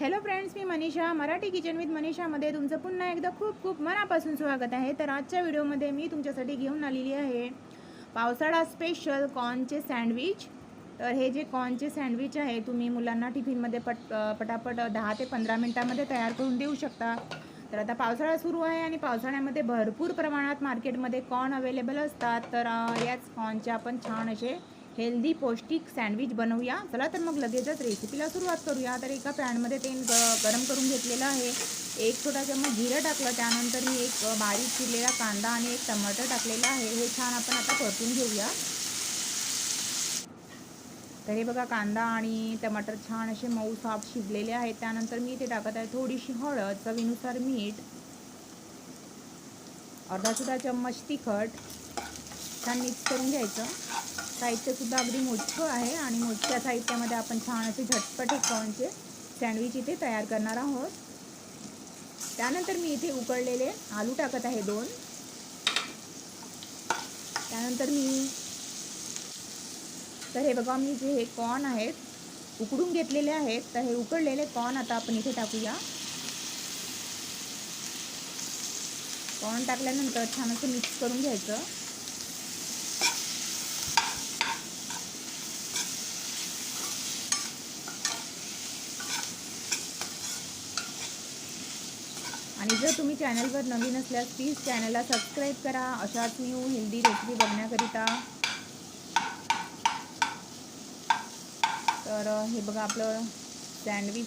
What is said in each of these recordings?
Hello friends मी Manisha. Marathi kitchen with मनीषामध्ये तुमचं पुन्हा एकदा खूप खूप मनापासून स्वागत आहे. तर आजच्या व्हिडिओमध्ये मी तुमच्यासाठी घेऊन आलेली आहे पावसाळा स्पेशल कॉर्नचे सँडविच तर हे जे कॉर्नचे सँडविच आहे तुम्ही मुलांना टिफिनमध्ये पट पटापट दहा ते पंधरा मिनटामध्ये तयार करून देऊ शकता. तर आता पावसाळा सुरू आहे आणि पावसाळ्यामध्ये भरपूर प्रमाणात मार्केटमध्ये कॉर्न अवेलेबल असतात. तर याच कॉर्नचे आपण छान असे हेल्दी पौष्टिक सँडविच बनवूया. चला तर मग लगेचच रेसिपीला सुरुवात करूया. तर एका पॅनमध्ये तेल ग गरम करून घेतलेलं आहे. एक छोटा चम्मच जिरं टाकलं. त्यानंतर मी एक बारीक चिरलेला कांदा आणि एक टमाटर टाकलेला आहे. हे छान आपण आता परतून घेऊया. तर हे बघा कांदा आणि टमाटर छान असे मऊ साफ शिजलेले आहेत. त्यानंतर मी इथे टाकत आहे थोडीशी हळद चवीनुसार मीठ अर्धा सुद्धा चम्मच तिखट छान मिक्स करून घ्यायचं. साहित्यसुद्धा अगदी मोठं आहे आणि मोठ्या साहित्यामध्ये आपण छान असे झटपट हे कॉर्नचे सँडविच इथे तयार करणार आहोत. त्यानंतर मी इथे उकळलेले आलू टाकत आहे दोन. त्यानंतर मी तर हे बघा मी जे हे कॉर्न आहेत उकडून घेतलेले आहेत तर हे उकडलेले कॉर्न आता आपण इथे टाकूया. कॉर्न टाकल्यानंतर छान असं मिक्स करून घ्यायचं. आणि जर तुम्ही चॅनलवर नवीन असल्यास प्लीज चॅनलला सबस्क्राईब करा. अशाच न्यू हेल्दी रेसिपी बघण्याकरिता. तर हे बघा आपलं सँडविच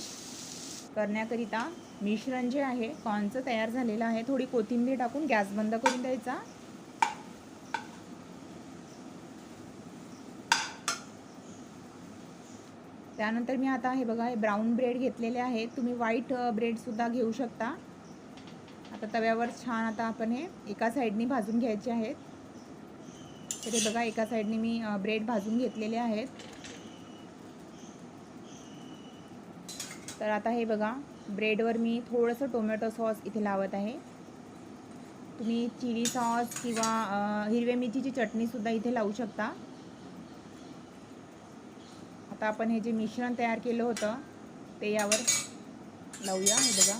करण्याकरिता मिश्रण जे आहे कॉर्नचं तयार झालेलं आहे. थोडी कोथिंबीर टाकून गॅस बंद करून द्यायचा. त्यानंतर मी आता हे बघा हे ब्राऊन ब्रेड घेतलेले आहेत तुम्ही व्हाईट ब्रेडसुद्धा घेऊ शकता. आता तव्यावर छान आता आपण हे एका साईडने भाजून घ्यायचे आहेत. तर हे बघा एका साईडने मी ब्रेड भाजून घेतलेले आहेत. तर आता हे बघा ब्रेडवर मी थोडंसं टोमॅटो सॉस इथे लावत आहे. तुम्ही चिली सॉस किंवा हिरव्या मिरचीची चटणीसुद्धा इथे लावू शकता. आता आपण हे जे मिश्रण तयार केलं होतं ते यावर लावूया हे बघा.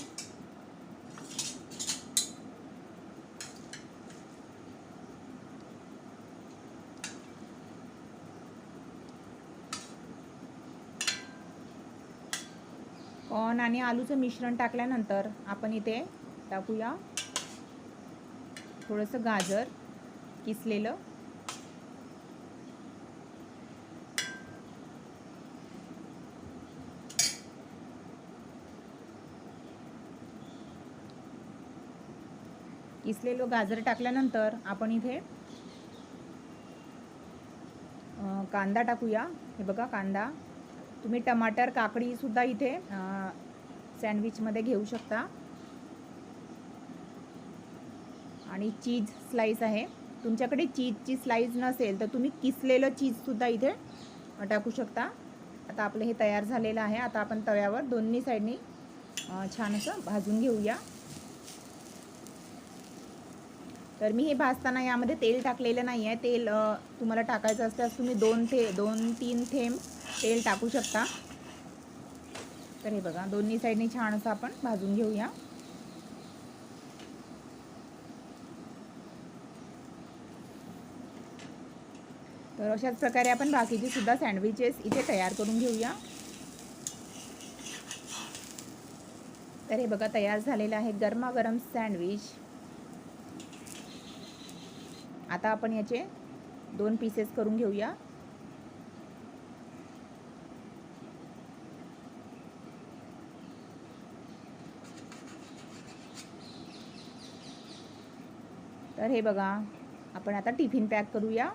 कॉर्न आणि आलूचं मिश्रण टाकल्यानंतर आपण इथे टाकूया थोडंसं गाजर किसलेलं. किसलेलं गाजर टाकल्यानंतर आपण इथे कांदा टाकूया. हे बघा कांदा. तुम्ही टमाटर काकडीसुद्धा इथे सँडविचमध्ये घेऊ शकता. आणि चीज स्लाईस आहे. तुमच्याकडे चीजची स्लाईस नसेल तर तुम्ही किसलेलं चीजसुद्धा इथे टाकू शकता. आता आपलं हे तयार झालेलं आहे. आता आपण तव्यावर दोन्ही साईडनी छान असं भाजून घेऊया. तर मी हे भाजताना यामध्ये तेल टाकलेलं नाही आहे. तेल तुम्हाला टाकायचं असल्यास तुम्ही दोन थे दोन तीन थेंब तेल टाकू शकता. तर हे बघा दोन्ही साईडने छान असं आपण भाजून घेऊया. तर अशाच प्रकारे आपण बाकीचे सुद्धा सँडविचेस इथे तयार करून घेऊया. तर हे बघा तयार झालेलं आहे गरमागरम सँडविच आता आपण याचे दोन पीसेस करून घेऊया. तर हे बघा आपण आता टिफिन पॅक करूया.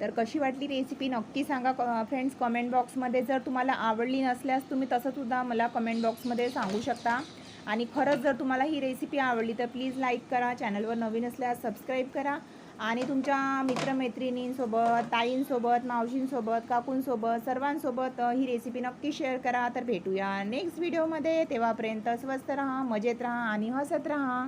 तर कशी वाटली रेसिपी नक्की सांगा फ्रेंड्स कमेंट बॉक्समध्ये जर तुम्हाला आवडली नसल्यास तुम्ही तसंसुद्धा मला कमेंट बॉक्समध्ये सांगू शकता. आणि खरंच जर तुम्हाला ही रेसिपी आवडली तर प्लीज लाईक करा चॅनलवर नवीन असल्यास सबस्क्राईब करा. आणि तुमच्या मित्रमैत्रिणींसोबत ताईंसोबत मावशींसोबत काकूंसोबत सर्वांसोबत ही रेसिपी नक्की शेअर करा. तर भेटूया नेक्स्ट व्हिडिओमध्ये तेव्हापर्यंत स्वस्त राहा मजेत राहा आणि हसत राहा.